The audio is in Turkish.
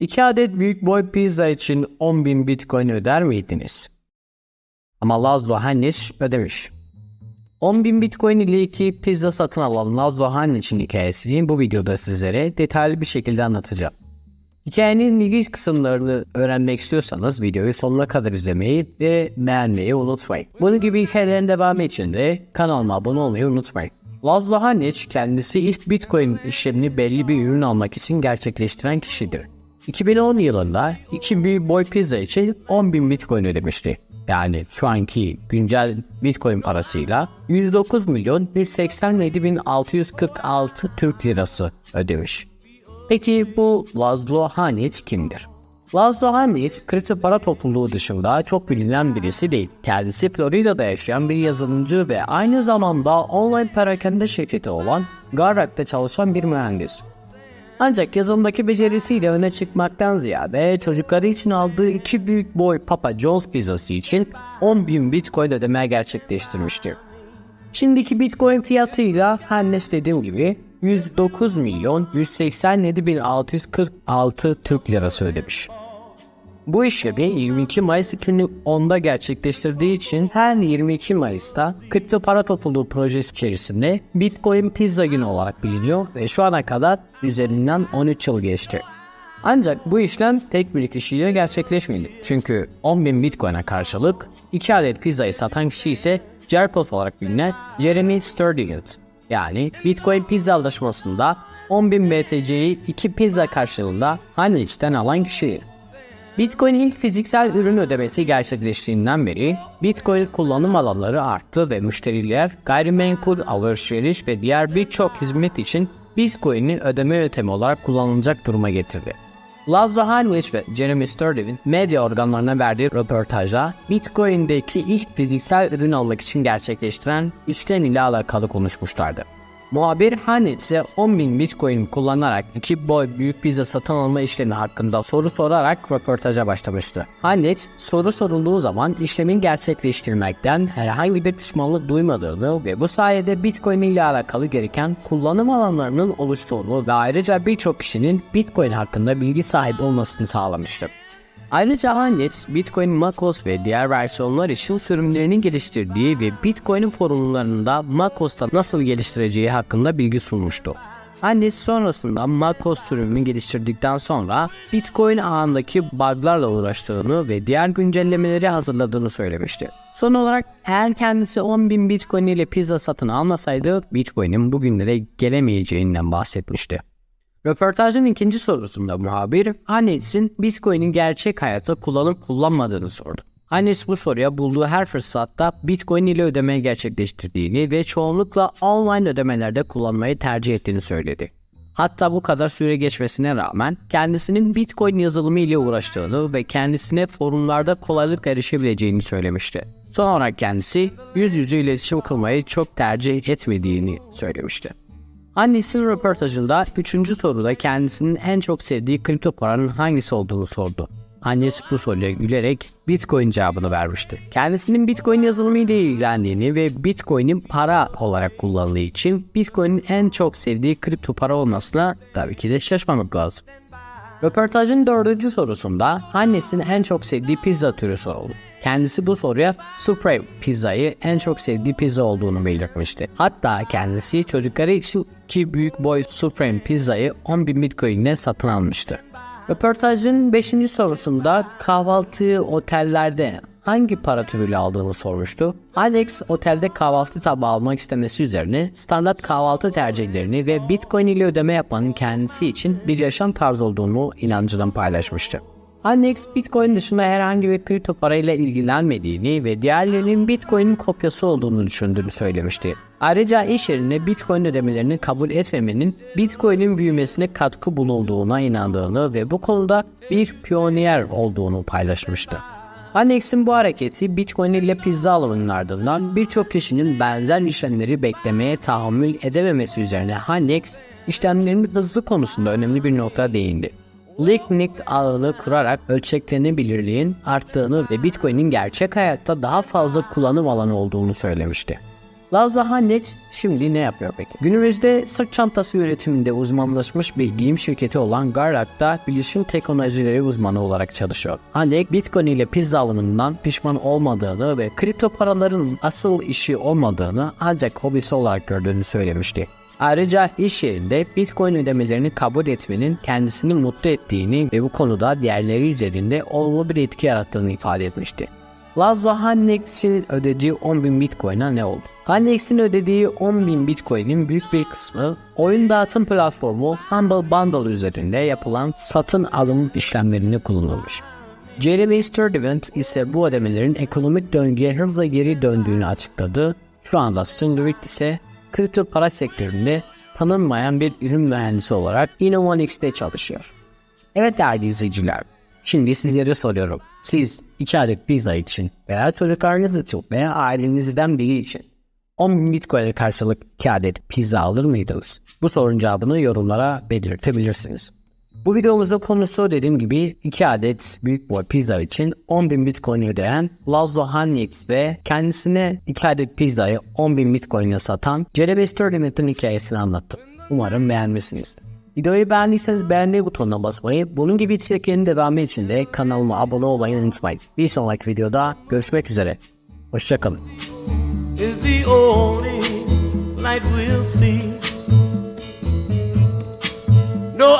2 adet büyük boy pizza için 10.000 bitcoin öder miydiniz? Ama Laszlo Hannes ödemiş. 10.000 bitcoin ile iki pizza satın alan Laszlo Hannes'in hikayesini bu videoda sizlere detaylı bir şekilde anlatacağım. Hikayenin ilginç kısımlarını öğrenmek istiyorsanız videoyu sonuna kadar izlemeyi ve beğenmeyi unutmayın. Bunun gibi hikayelerin devamı için de kanalıma abone olmayı unutmayın. Laszlo Hannes kendisi ilk Bitcoin işlemini belli bir ürün almak için gerçekleştiren kişidir. 2010 yılında iki büyük boy pizza için 10.000 Bitcoin ödemişti. Yani şu anki güncel Bitcoin parasıyla 109 milyon 187 bin 646 Türk lirası ödemiş. Peki bu Laszlo Hannes kimdir? Laszlo Hannes kripto para topluluğu dışında çok bilinen birisi değil. Kendisi Florida'da yaşayan bir yazılımcı ve aynı zamanda online perakende şirketi olan Garrack'ta çalışan bir mühendis. Ancak yazılımdaki becerisiyle öne çıkmaktan ziyade çocukları için aldığı iki büyük boy Papa John's pizzası için 10.000 bitcoin ödeme gerçekleştirmiştir. Şimdiki bitcoin fiyatıyla Hannes dediğim gibi 109 milyon 187 bin 646 Türk lirası ödemiş. Bu işlemi 22 Mayıs 2010'da gerçekleştirdiği için her 22 Mayıs'ta kripto para topluluğu projesi içerisinde Bitcoin Pizza günü olarak biliniyor ve şu ana kadar üzerinden 13 yıl geçti. Ancak bu işlem tek bir kişiyle gerçekleşmedi. Çünkü 10.000 Bitcoin'e karşılık 2 adet pizzayı satan kişi ise Jerpos olarak bilinen Jeremy Sturdiant. Yani Bitcoin pizza anlaşmasında 10.000 BTC'yi 2 pizza karşılığında Hannes'ten alan kişi. Bitcoin ilk fiziksel ürün ödemesi gerçekleştiğinden beri Bitcoin kullanım alanları arttı ve müşteriler gayrimenkul, alışveriş ve diğer birçok hizmet için Bitcoin'i ödeme yöntemi olarak kullanılacak duruma getirdi. Laszlo Heinrich ve Jeremy Sturdivant medya organlarına verdiği röportajda Bitcoin'deki ilk fiziksel ürün almak için gerçekleştiren işlem ile alakalı konuşmuşlardı. Muhabir Hannetz'e 10.000 Bitcoin kullanarak iki boy büyük pizza satın alma işlemi hakkında soru sorarak röportaja başlamıştı. Hannetz soru sorulduğu zaman işlemin gerçekleştirmekten herhangi bir pişmanlık duymadığını ve bu sayede Bitcoin ile alakalı gereken kullanım alanlarının oluştuğunu ve ayrıca birçok kişinin Bitcoin hakkında bilgi sahibi olmasını sağlamıştı. Ayrıca Hannes, Bitcoin Makos ve diğer versiyonlar için sürümlerini geliştirdiği ve Bitcoin'in forumlarında Makos'ta nasıl geliştireceği hakkında bilgi sunmuştu. Hannes sonrasında Makos sürümünü geliştirdikten sonra Bitcoin ağındaki buglarla uğraştığını ve diğer güncellemeleri hazırladığını söylemişti. Son olarak eğer kendisi 10.000 Bitcoin ile pizza satın almasaydı Bitcoin'in bugünlere gelemeyeceğinden bahsetmişti. Röportajın ikinci sorusunda muhabir Hannes'in Bitcoin'in gerçek hayatta kullanıp kullanmadığını sordu. Hannes bu soruya bulduğu her fırsatta Bitcoin ile ödeme gerçekleştirdiğini ve çoğunlukla online ödemelerde kullanmayı tercih ettiğini söyledi. Hatta bu kadar süre geçmesine rağmen kendisinin Bitcoin yazılımı ile uğraştığını ve kendisine forumlarda kolaylıkla erişebileceğini söylemişti. Son olarak kendisi yüz yüze iletişim kurmayı çok tercih etmediğini söylemişti. Annesinin röportajında üçüncü soruda kendisinin en çok sevdiği kripto paranın hangisi olduğunu sordu. Annesi bu soruya gülerek Bitcoin cevabını vermişti. Kendisinin Bitcoin yazılımı ile ilgilendiğini ve Bitcoin'in para olarak kullanıldığı için Bitcoin'in en çok sevdiği kripto para olmasına tabii ki de şaşmamak lazım. Röportajın dördüncü sorusunda annesinin en çok sevdiği pizza türü soruldu. Kendisi bu soruya Supreme pizzayı en çok sevdiği pizza olduğunu belirtmişti. Hatta kendisi çocukları için iki büyük boy Supreme pizzayı 10.000 Bitcoin ile satın almıştı. Röportajın 5. sorusunda kahvaltıyı otellerde hangi para türüyle aldığını sormuştu. Alex otelde kahvaltı tabağı almak istemesi üzerine standart kahvaltı tercihlerini ve Bitcoin ile ödeme yapmanın kendisi için bir yaşam tarzı olduğunu inancından paylaşmıştı. Alex Bitcoin dışında herhangi bir kripto parayla ilgilenmediğini ve diğerlerinin Bitcoin'in kopyası olduğunu düşündüğünü söylemişti. Ayrıca iş yerine Bitcoin ödemelerini kabul etmemenin Bitcoin'in büyümesine katkı bulunduğuna inandığını ve bu konuda bir piyoniyer olduğunu paylaşmıştı. Annex'in bu hareketi Bitcoin ile pizza alımının ardından birçok kişinin benzer işlemleri beklemeye tahammül edememesi üzerine Hannex işlemlerin hızlı konusunda önemli bir nokta değindi. Lightning ağını kurarak ölçeklenebilirliğin arttığını ve Bitcoin'in gerçek hayatta daha fazla kullanım alanı olduğunu söylemişti. Lazlo Hannet şimdi ne yapıyor peki? Günümüzde sırt çantası üretiminde uzmanlaşmış bir giyim şirketi olan Garrack'ta bilişim teknolojileri uzmanı olarak çalışıyor. Hannet Bitcoin ile pizza alımından pişman olmadığını ve kripto paraların asıl işi olmadığını ancak hobisi olarak gördüğünü söylemişti. Ayrıca iş yerinde Bitcoin ödemelerini kabul etmenin kendisini mutlu ettiğini ve bu konuda diğerleri üzerinde olumlu bir etki yarattığını ifade etmişti. Lazo Hannex'in ödediği 10.000 Bitcoin'a ne oldu? Hannex'in ödediği 10.000 Bitcoin'in büyük bir kısmı oyun dağıtım platformu Humble Bundle üzerinde yapılan satın alım işlemlerine kullanılmış. Jeremy Sturdivant ise bu ödemelerin ekonomik döngüye hızla geri döndüğünü açıkladı. Şu anda Sturdivant ise kripto para sektöründe tanınmayan bir ürün mühendisi olarak Innovanix'te çalışıyor. Evet değerli izleyiciler, şimdi sizlere soruyorum. Siz 2 adet pizza için veya çocuklarınız için veya ailenizden biri için 10 Bitcoin'e karşılık 2 adet pizza alır mıydınız? Bu sorunun cevabını yorumlara belirtebilirsiniz. Bu videomuzda konusu dediğim gibi 2 adet büyük boy pizza için 10.000 bitcoin ödeyen Lazlo Hanix ve kendisine 2 adet pizzayı 10.000 bitcoin'e satan Jeremy Sterling'in hikayesini anlattım. Umarım beğenmişsiniz. Videoyu beğendiyseniz beğenmeyi butonuna basmayı, bunun gibi içeriklerin devamı için de kanalıma abone olmayı unutmayın. Bir sonraki videoda görüşmek üzere. Hoşçakalın. No,